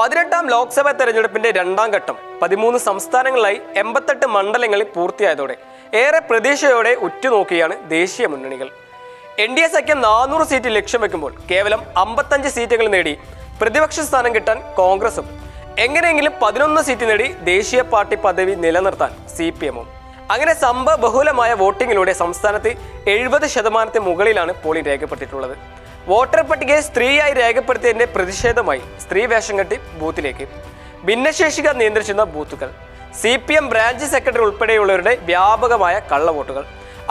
പതിനെട്ടാം ലോക്സഭാ തെരഞ്ഞെടുപ്പിന്റെ രണ്ടാം ഘട്ടം പതിമൂന്ന് സംസ്ഥാനങ്ങളിലായി എൺപത്തെട്ട് മണ്ഡലങ്ങളിൽ പൂർത്തിയായതോടെ ഏറെ പ്രതീക്ഷയോടെ ഉറ്റുനോക്കിയാണ് ദേശീയ മുന്നണികൾ. എൻ ഡി എ സഖ്യം നാനൂറ് സീറ്റ് ലക്ഷ്യം വെക്കുമ്പോൾ കേവലം അമ്പത്തഞ്ച് സീറ്റുകൾ നേടി പ്രതിപക്ഷ സ്ഥാനം കിട്ടാൻ കോൺഗ്രസും. എങ്ങനെയെങ്കിലും പതിനൊന്ന് സീറ്റ് നേടി ദേശീയ പാർട്ടി പദവി നിലനിർത്താൻ സി പി എമ്മും. അങ്ങനെ സംഭവ ബഹുലമായ വോട്ടിങ്ങിലൂടെ സംസ്ഥാനത്ത് എഴുപത് ശതമാനത്തിന് മുകളിലാണ് പോളിംഗ് രേഖപ്പെടുത്തിയിട്ടുള്ളത്. വോട്ടർ പട്ടികയെ സ്ത്രീയായി രേഖപ്പെടുത്തിയതിന്റെ പ്രതിഷേധമായി സ്ത്രീ വേഷം കെട്ടി ബൂത്തിലേക്ക് ഭിന്നശേഷിക്കാർ നിയന്ത്രിച്ചിരുന്ന ബൂത്തുകൾ. C P M branch secretary ഉൾപ്പെടെയുള്ളവരുടെ വ്യാപകമായ കള്ളവോട്ടുകൾ.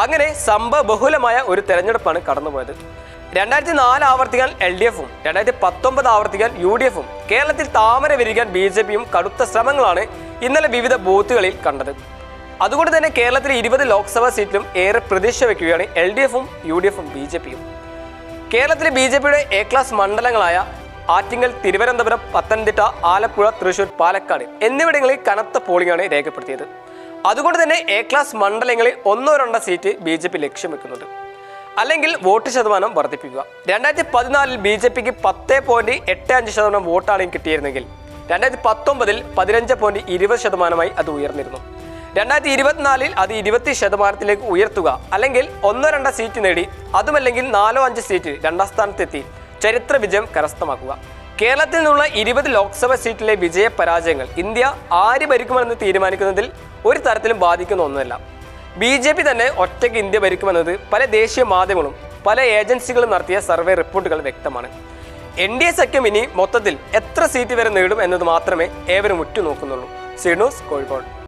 അങ്ങനെ സംഭവ ബഹുലമായ ഒരു തെരഞ്ഞെടുപ്പാണ് കടന്നുപോയത്. രണ്ടായിരത്തി നാല് ആവർത്തിക്കാൻ എൽ ഡി എഫും രണ്ടായിരത്തി പത്തൊമ്പത് ആവർത്തിക്കാൻ യു ഡി എഫും കേരളത്തിൽ താമര വിരിക്കാൻ ബി ജെ പിയും കടുത്ത ശ്രമങ്ങളാണ് ഇന്നലെ വിവിധ ബൂത്തുകളിൽ കണ്ടത്. അതുകൊണ്ട് തന്നെ കേരളത്തിലെ ഇരുപത് ലോക്സഭാ സീറ്റിലും ഏറെ പ്രതീക്ഷ വയ്ക്കുകയാണ് എൽ ഡി എഫും യു ഡി എഫും ബി ജെ പിയും. കേരളത്തിലെ ബി ജെ പിയുടെ എ ക്ലാസ് മണ്ഡലങ്ങളായ ആറ്റിങ്ങൽ തിരുവനന്തപുരം പത്തനംതിട്ട ആലപ്പുഴ തൃശൂർ പാലക്കാട് എന്നിവിടങ്ങളിൽ കനത്ത പോളിംഗാണ് രേഖപ്പെടുത്തിയത്. അതുകൊണ്ട് തന്നെ എ ക്ലാസ് മണ്ഡലങ്ങളിൽ ഒന്നോ രണ്ടോ സീറ്റ് ബി ജെ പി ലക്ഷ്യം അല്ലെങ്കിൽ വോട്ട് ശതമാനം വർദ്ധിപ്പിക്കുക. രണ്ടായിരത്തി പതിനാലിൽ ബി ജെ പിക്ക് പത്ത് പോയിന്റ് എട്ട് അഞ്ച് ശതമാനം വോട്ടാണ് കിട്ടിയിരുന്നെങ്കിൽ രണ്ടായിരത്തി പത്തൊമ്പതിൽ പതിനഞ്ച് പോയിന്റ് ഇരുപത് ശതമാനമായി അത് ഉയർന്നിരുന്നു. രണ്ടായിരത്തി ഇരുപത്തിനാലിൽ അത് ഇരുപത്തി ശതമാനത്തിലേക്ക് ഉയർത്തുക. അല്ലെങ്കിൽ ഒന്നോ രണ്ടോ സീറ്റ് നേടി അതുമല്ലെങ്കിൽ നാലോ അഞ്ച് സീറ്റ് രണ്ടാം സ്ഥാനത്തെത്തി. ചരിത്ര വിജയം കരസ്ഥമാക്കുക. കേരളത്തിൽ നിന്നുള്ള ഇരുപത് ലോക്സഭാ സീറ്റിലെ വിജയ പരാജയങ്ങൾ ഇന്ത്യ ആര് ഭരിക്കുമെന്ന് തീരുമാനിക്കുന്നതിൽ ഒരു തരത്തിലും ബാധിക്കുന്ന ഒന്നുമല്ല. ബി ജെ പി തന്നെ ഒറ്റയ്ക്ക് ഇന്ത്യ ഭരിക്കുമെന്നത് പല ദേശീയ മാധ്യമങ്ങളും പല ഏജൻസികളും നടത്തിയ സർവേ റിപ്പോർട്ടുകൾ വ്യക്തമാണ്. എൻ ഡി എ സഖ്യം ഇനി മൊത്തത്തിൽ എത്ര സീറ്റ് വരെ നേടും എന്നത് മാത്രമേ ഏവരും ഉറ്റുനോക്കുന്നുള്ളൂ. C news Kozhikode.